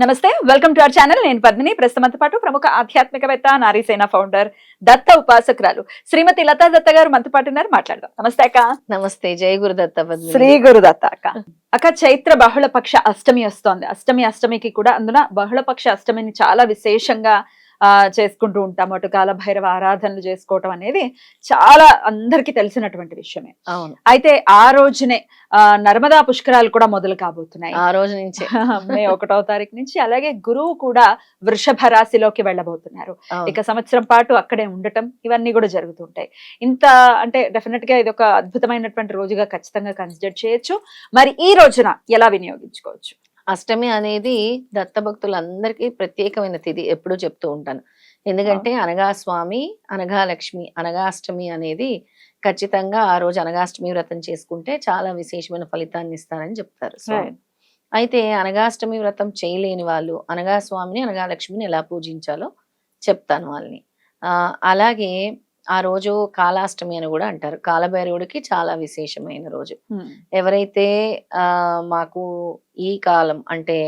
నమస్తే welcome to our channel. నేను పద్మిని. ప్రస్తుతంతో పాటు ప్రముఖ ఆధ్యాత్మికవేత్త నారీసేన ఫౌండర్ దత్త ఉపాసకురాలు శ్రీమతి లతా దత్త గారు మనతో పాటు ఉన్నారు. మాట్లాడదాం. నమస్తే అక్క. నమస్తే. జయ గురుదత్త. శ్రీ గురుదత్త అక్క. అక్క చైత్ర బహుళపక్ష అష్టమి వస్తోంది. అష్టమి అష్టమికి కూడా అందున బహుళపక్ష అష్టమిని చాలా విశేషంగా చేసుకుంటూ ఉంటాము. అటు కాల భైరవ ఆరాధనలు చేసుకోవటం అనేది చాలా అందరికీ తెలిసినటువంటి విషయమే. అయితే ఆ రోజునే ఆ నర్మదా పుష్కరాలు కూడా మొదలు కాబోతున్నాయి. ఆ రోజు నుంచే. మే ఒకటో తారీఖు నుంచి అలాగే గురువు కూడా వృషభ రాశిలోకి వెళ్ళబోతున్నారు. ఇక సంవత్సరం పాటు అక్కడే ఉండటం ఇవన్నీ కూడా జరుగుతుంటాయి ఇంత అంటే డెఫినెట్గా ఇది ఒక అద్భుతమైనటువంటి రోజుగా ఖచ్చితంగా కన్సిడర్ చేయొచ్చు. మరి ఈ రోజున ఎలా వినియోగించుకోవచ్చు? అష్టమి అనేది దత్త భక్తులందరికీ ప్రత్యేకమైన తిథి ఎప్పుడూ చెప్తూ ఉంటాను. ఎందుకంటే అనగా స్వామి అనగా లక్ష్మి అనగాష్టమి అనేది ఖచ్చితంగా ఆ రోజు అనగాష్టమి వ్రతం చేసుకుంటే చాలా విశేషమైన ఫలితాన్ని ఇస్తారని చెప్తారు. స్వామి. అయితే అనగాష్టమి వ్రతం చేయలేని వాళ్ళు అనగా స్వామిని అనగా లక్ష్మిని ఎలా పూజించాలో చెప్తాను వాళ్ళని. అలాగే ఆ రోజు కాలాష్టమి అని కూడా అంటారు. కాలభైరవుడికి చాలా విశేషమైన రోజు. ఎవరైతే ఆ మాకు ఈ కాలం అంటే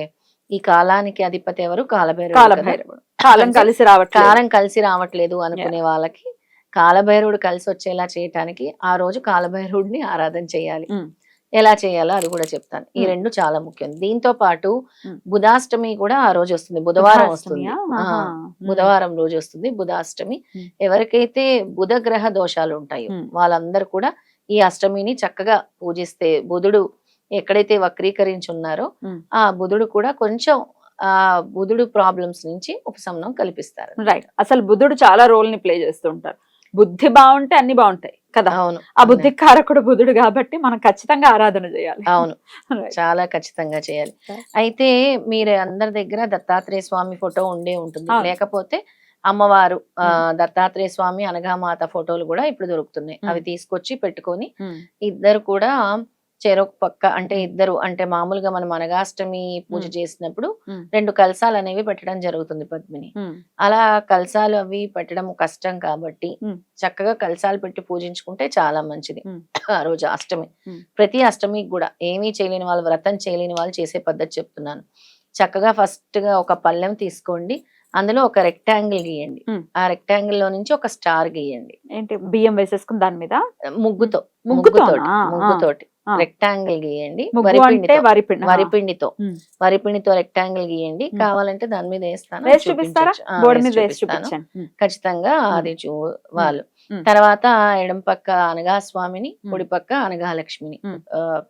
ఈ కాలానికి అధిపతి ఎవరు? కాలభైరవుడు. కాలభైరవుడు. కాలం కలిసి రావట్లేదు. కాలం కలిసి రావట్లేదు అనుకునే వాళ్ళకి కాలభైరవుడు కలిసి వచ్చేలా చేయటానికి ఆ రోజు కాలభైరవుడిని ఆరాధన చేయాలి. ఎలా చేయాలో అది కూడా చెప్తాను ఈ. రెండు చాలా ముఖ్యం దీంతో పాటు. బుధాష్టమి కూడా ఆ రోజు వస్తుంది బుధవారం వస్తుంది. బుధవారం రోజు వస్తుంది బుధాష్టమి. ఎవరికైతే బుధ గ్రహ దోషాలు ఉంటాయో. వాళ్ళందరూ కూడా ఈ అష్టమిని చక్కగా పూజిస్తే బుధుడు ఎక్కడైతే వక్రీకరించి ఉన్నారో. ఆ బుధుడు కూడా కొంచెం ఆ బుధుడు ప్రాబ్లమ్స్ నుంచి ఉపశమనం కల్పిస్తారు రైట్ అసలు బుద్ధుడు చాలా రోల్ని ప్లే చేస్తూ ఉంటారు బుద్ధి బాగుంటే అన్ని బాగుంటాయి కదా అవును ఆ బుద్ధి కారకుడు బుద్ధుడు కాబట్టి మనం ఖచ్చితంగా ఆరాధన చేయాలి అవును. చాలా ఖచ్చితంగా చేయాలి. అయితే మీరు అందరి దగ్గర దత్తాత్రేయ స్వామి ఫోటో ఉండే ఉంటుంది. లేకపోతే అమ్మవారు ఆ, దత్తాత్రేయ స్వామి అనగామాత ఫోటోలు కూడా ఇప్పుడు దొరుకుతున్నాయి Mm. అవి తీసుకొచ్చి పెట్టుకొని ఉమ్. ఇద్దరు కూడా చెరొక పక్క అంటే ఇద్దరు అంటే మామూలుగా మనం అనగాష్టమి పూజ. చేసినప్పుడు. రెండు కలసాలు అనేవి పెట్టడం జరుగుతుంది పద్మిని. అలా కలసాలు అవి పెట్టడం కష్టం కాబట్టి. చక్కగా కలసాలు పెట్టి పూజించుకుంటే చాలా మంచిది. ఆ రోజు అష్టమి. ప్రతి అష్టమికి కూడా ఏమీ చేయలేని వాళ్ళు వ్రతం చేయలేని వాళ్ళు చేసే పద్ధతి చెప్తున్నాను చక్కగా ఫస్ట్గా ఒక పళ్ళెం తీసుకోండి అందులో ఒక రెక్టాంగిల్ గీయండి. ఆ రెక్టాంగిల్లో నుంచి ఒక స్టార్ గీయండి ఏంటి బియ్యం వేసేసుకుని దాని మీద ముగ్గుతో ముగ్గుతోనా? ముగ్గుతోటి. రెక్టాంగిల్ గీయండి వరిపిండి. వరిపిండితో. వరిపిండితో రెక్టాంగిల్ గీయండి. కావాలంటే దాని మీద వేస్తాను చూపిస్తాను. ఖచ్చితంగా. అది చూ వాళ్ళు. తర్వాత ఎడం పక్క అనగా స్వామిని. కుడి పక్క అనగా లక్ష్మిని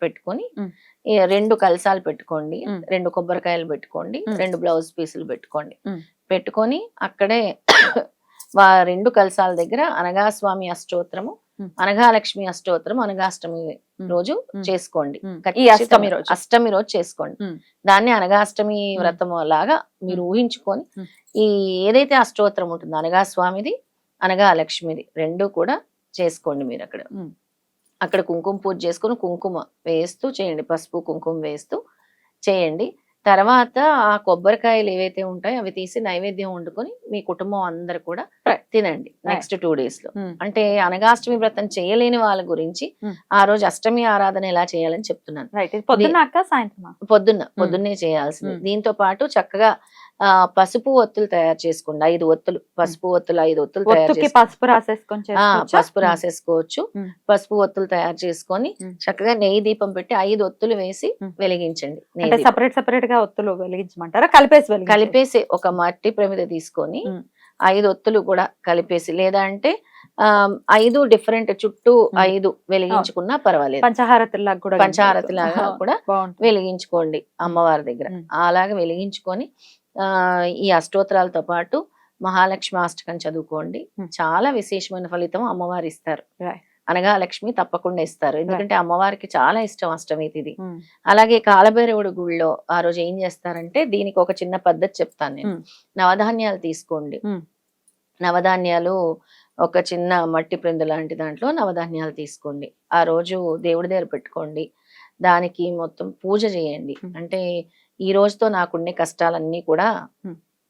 పెట్టుకొని రెండు కలసాలు పెట్టుకోండి. రెండు కొబ్బరికాయలు పెట్టుకోండి. రెండు బ్లౌజ్ పీసులు పెట్టుకోండి. పెట్టుకొని అక్కడే వా రెండు కలసాల దగ్గర అనగా స్వామి అష్టోత్తరము ఉమ్. అనగా లక్ష్మి అష్టోత్తరం అనగాష్టమి ఉమ్. రోజు. చేసుకోండి అష్టమి రోజు అష్టమి రోజు చేసుకోండి. దాన్ని అనగాష్టమి వ్రతం లాగా మీరు ఊహించుకొని. ఈ ఏదైతే అష్టోత్తరం ఉంటుందో అనగా స్వామిది అనగా లక్ష్మిది రెండు కూడా చేసుకోండి మీరు అక్కడ. అక్కడ కుంకుమ పూజ చేసుకొని కుంకుమ వేస్తూ చేయండి పసుపు కుంకుమ వేస్తూ చేయండి తర్వాత ఆ కొబ్బరికాయలు ఏవైతే ఉంటాయో అవి తీసి నైవేద్యం వండుకొని మీ కుటుంబం అందరు కూడా. తినండి నెక్స్ట్ టూ డేస్లో ఉమ్. అంటే అనగాష్టమి వ్రతం చేయలేని వాళ్ళ గురించి Hmm. ఆ రోజు అష్టమి ఆరాధన ఎలా చేయాలని చెప్తున్నాను పొద్దున్న పొద్దున్న పొద్దున్నే చేయాల్సింది మ్మ్. దీంతో పాటు చక్కగా ఆ పసుపు ఒత్తులు తయారు చేసుకోండి ఐదు ఒత్తులు పసుపు ఒత్తులు ఐదు ఒత్తులు తయారు పసుపు రాసేసుకొని? పసుపు రాసేసుకోవచ్చు. పసుపు ఒత్తులు తయారు చేసుకొని. చక్కగా నెయ్యి దీపం పెట్టి ఐదు ఒత్తులు వేసి. వెలిగించండి. సపరేట్ సపరేట్గా ఒత్తులు వెలిగించమంటారా కలిపేసి కలిపేసి ఒక మట్టి ప్రమిద తీసుకొని. ఐదు ఒత్తులు కూడా కలిపేసి లేదా అంటే ఆ ఐదు డిఫరెంట్ చుట్టూ. ఐదు వెలిగించుకున్నా పర్వాలేదు పంచహారతిలాగా కూడా పంచహారతి లాగా కనిపిస్తుంది. కూడా వెలిగించుకోండి అమ్మవారి దగ్గర. అలాగే వెలిగించుకొని ఈ అష్టోత్తరాలతో పాటు మహాలక్ష్మి అష్టకం చదువుకోండి. చాలా విశేషమైన ఫలితం అమ్మవారు ఇస్తారు. అనగా లక్ష్మి తప్పకుండా ఇస్తారు ఎందుకంటే అమ్మవారికి చాలా ఇష్టం అష్టమి ఉమ్. అలాగే కాలభైరవుడి గుళ్ళో ఆ రోజు ఏం చేస్తారంటే దీనికి ఒక చిన్న పద్ధతి చెప్తాను నేను. నవధాన్యాలు తీసుకోండి. నవధాన్యాలు ఒక చిన్న మట్టి ప్రిందు లాంటి దాంట్లో నవధాన్యాలు తీసుకోండి ఆ రోజు దేవుడి దగ్గర పెట్టుకోండి దానికి మొత్తం పూజ చేయండి. అంటే ఈ రోజుతో నాకుండే కష్టాలన్నీ కూడా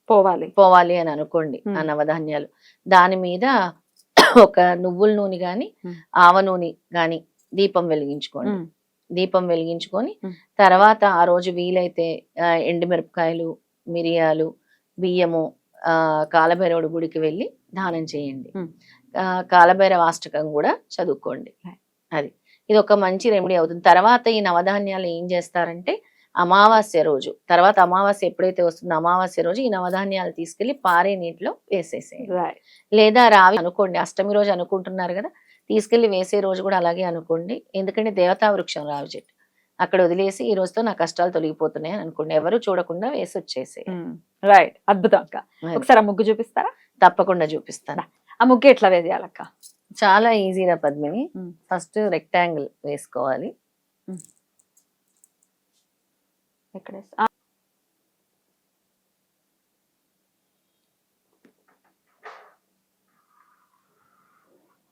పోవాలి. పోవాలి అని అనుకోండి ఆ. నవధాన్యాలు. దాని మీద ఒక నువ్వుల నూనె గాని. ఆవ నూనె గాని దీపం వెలిగించుకోండి. దీపం వెలిగించుకొని. తర్వాత ఆ రోజు వీలైతే ఎండుమిరపకాయలు మిరియాలు బియ్యము ఆ కాలభైరవుడి గుడికి వెళ్ళి దానం చేయండి. కాలభైరవ అష్టకం కూడా చదువుకోండి. అది. ఇది ఒక మంచి రెమెడీ అవుతుంది. తర్వాత ఈ నవధాన్యాలు ఏం చేస్తారంటే అమావాస్య రోజు. తర్వాత అమావాస్య ఎప్పుడైతే వస్తుందో అమావాస్య రోజు ఈ నవధాన్యాలు తీసుకెళ్ళి పారే నీటిలో వేసేసేయండి. లేదా రావి అనుకోండి అష్టమి రోజు అనుకుంటున్నారు కదా తీసుకెళ్ళి వేసే రోజు కూడా అలాగే అనుకోండి. ఎందుకంటే దేవతా వృక్షం రావి చెట్టు. అక్కడ వదిలేసి ఈ రోజుతో నా కష్టాలు తొలగిపోతున్నాయి అని అనుకోండి. ఎవరు చూడకుండా వేసి వచ్చేసే రైట్ అద్భుతం అక్క. ఒకసారి ఆ ముగ్గు చూపిస్తారా? తప్పకుండా చూపిస్తాను. ఆ ముగ్గు ఎట్లా వేయాలక్క చాలా ఈజీరా పద్మిని. ఫస్ట్ రెక్టాంగిల్ వేసుకోవాలి. ఆ,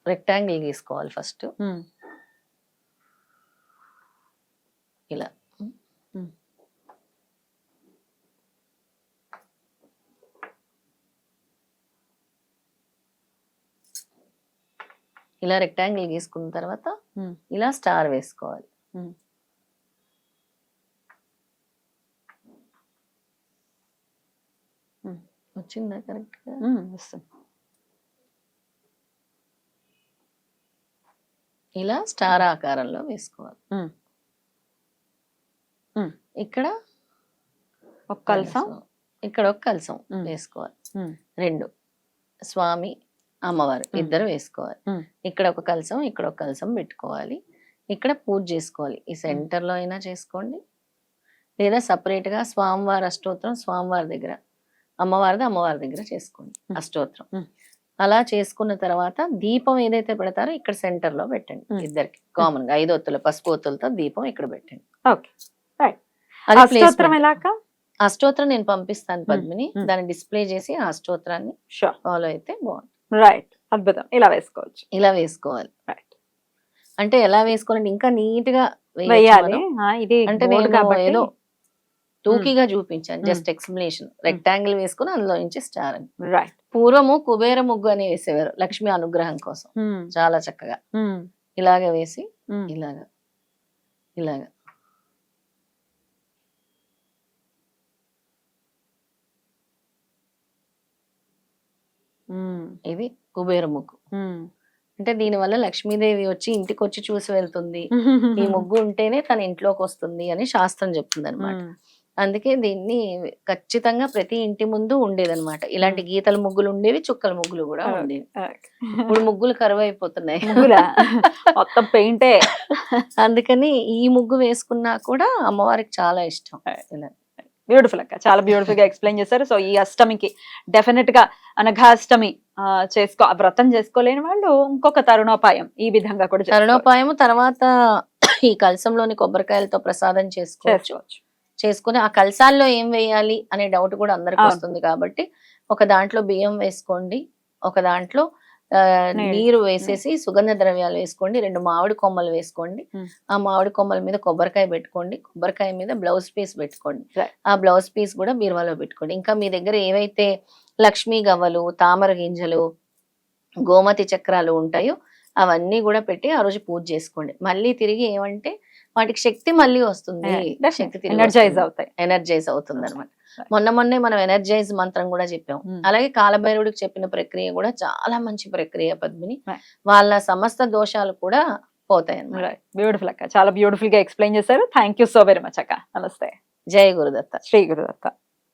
రెక్టాంగిల్ గీసుకోవాలి ఫస్ట్ ఇలా. ఇలా రెక్టాంగిల్ గీసుకున్న తర్వాత ఇలా స్టార్ వేసుకోవాలి. వచ్చిందా కరెక్ట్గా? ఉమ్, వస్తుంది. ఇలా స్టార్ ఆకారంలో వేసుకోవాలి. ఇక్కడ ఒక కలసం. ఇక్కడ ఒక కలసం. వేసుకోవాలి. రెండు. స్వామి అమ్మవారు. ఇద్దరు వేసుకోవాలి. ఇక్కడ ఒక కలసం ఇక్కడ ఒక కలసం పెట్టుకోవాలి. ఇక్కడ పూజ చేసుకోవాలి. ఈ సెంటర్లో అయినా చేసుకోండి. లేదా సపరేట్గా స్వామివారి అష్టోత్తరం స్వామివారి దగ్గర అమ్మవారిది అమ్మవారి దగ్గర చేసుకోండి. అష్టోత్తరం. అలా చేసుకున్న తర్వాత దీపం ఏదైతే పెడతారో ఇక్కడ సెంటర్లో పెట్టండి. ఇద్దరికి. కామన్గా ఐదు ఒత్తుల పసుపు ఒత్తులతో దీపం ఇక్కడ పెట్టండి. అష్టోత్తరం నేను పంపిస్తాను పద్మిని. దాన్ని డిస్ప్లే చేసి ఆ అష్టోత్తరాన్ని ఫాలో అయితే బాగుంటుంది. రైట్ అద్భుతం. ఇలా వేసుకోవచ్చు. ఇలా వేసుకోవాలి. రైట్ అంటే ఎలా వేసుకోవాలంటే ఇంకా నీట్గా వేయాలి. అంటే నేను ఏదో టూకీగా చూపించాను. Just explanation. రెక్టాంగిల్ వేసుకుని అందులో నుంచి స్టార్ అని రైట్. పూర్వము కుబేర ముగ్గు అని వేసేవారు లక్ష్మి అనుగ్రహం కోసం. చాలా చక్కగా. ఇలాగ వేసి ఇలాగా ఇలాగా. ఇది కుబేర ముగ్గు. అంటే దీని వల్ల లక్ష్మీదేవి వచ్చి ఇంటికి వచ్చి చూసి వెళ్తుంది. ఈ ముగ్గు ఉంటేనే తన ఇంట్లోకి వస్తుంది అని శాస్త్రం చెప్తుంది అనమాట అందుకే దీన్ని ఖచ్చితంగా ప్రతి ఇంటి ముందు ఉండేదన్నమాట. ఇలాంటి గీతల ముగ్గులు ఉండేవి చుక్కల ముగ్గులు కూడా. ఉండేవి. ఇప్పుడు ముగ్గులు కరువు అయిపోతున్నాయి? మొత్తం పెయింటే. అందుకని ఈ ముగ్గు వేసుకున్నా కూడా అమ్మవారికి చాలా ఇష్టం. ఇలా బ్యూటిఫుల్ అక్క. చాలా బ్యూటిఫుల్గా ఎక్స్ప్లెయిన్ చేశారు. సో ఈ అష్టమికి డెఫినెట్గా అనఘాష్టమి ఆ, చేసుకో వ్రతం చేసుకోలేని వాళ్ళు ఇంకొక తరుణోపాయం ఈ విధంగా కూడా. తరుణోపాయము తర్వాత ఈ కలసంలోని కొబ్బరికాయలతో ప్రసాదం చేసుకోవచ్చు. చేసుకుని ఆ కలసాల్లో ఏం వేయాలి అనే డౌట్ కూడా అందరికి. వస్తుంది కాబట్టి ఒక దాంట్లో బియ్యం వేసుకోండి ఒక దాంట్లో. నీరు వేసేసి సుగంధ ద్రవ్యాలు వేసుకోండి రెండు మామిడి కొమ్మలు వేసుకోండి. ఆ మామిడి కొమ్మల మీద కొబ్బరికాయ పెట్టుకోండి కొబ్బరికాయ మీద బ్లౌజ్ పీస్ పెట్టుకోండి. ఆ బ్లౌజ్ పీస్ కూడా బీరువాలో పెట్టుకోండి ఇంకా మీ దగ్గర ఏవైతే లక్ష్మీ గవ్వలు తామర గింజలు గోమతి చక్రాలు ఉంటాయో అవన్నీ కూడా పెట్టి ఆ రోజు పూజ చేసుకోండి మళ్ళీ తిరిగి ఏమంటే వాటికి శక్తి మళ్ళీ వస్తుంది. శక్తి ఎనర్జైజ్ అవుతాయి. ఎనర్జైజ్ అవుతుంది అనమాట. మొన్న మొన్నే మనం ఎనర్జైజ్ మంత్రం కూడా చెప్పాం. Hmm. అలాగే కాలభైరవుడికి చెప్పిన ప్రక్రియ కూడా చాలా మంచి ప్రక్రియ పద్మిని. వాళ్ళ సమస్త దోషాలు కూడా పోతాయి అన్నమాట బ్యూటిఫుల్ అక్క. చాలా బ్యూటిఫుల్గా ఎక్స్ప్లెయిన్ చేశారు. Thank you so very much అక్క. నమస్తే. జయ గురుదత్త. శ్రీ గురుదత్త.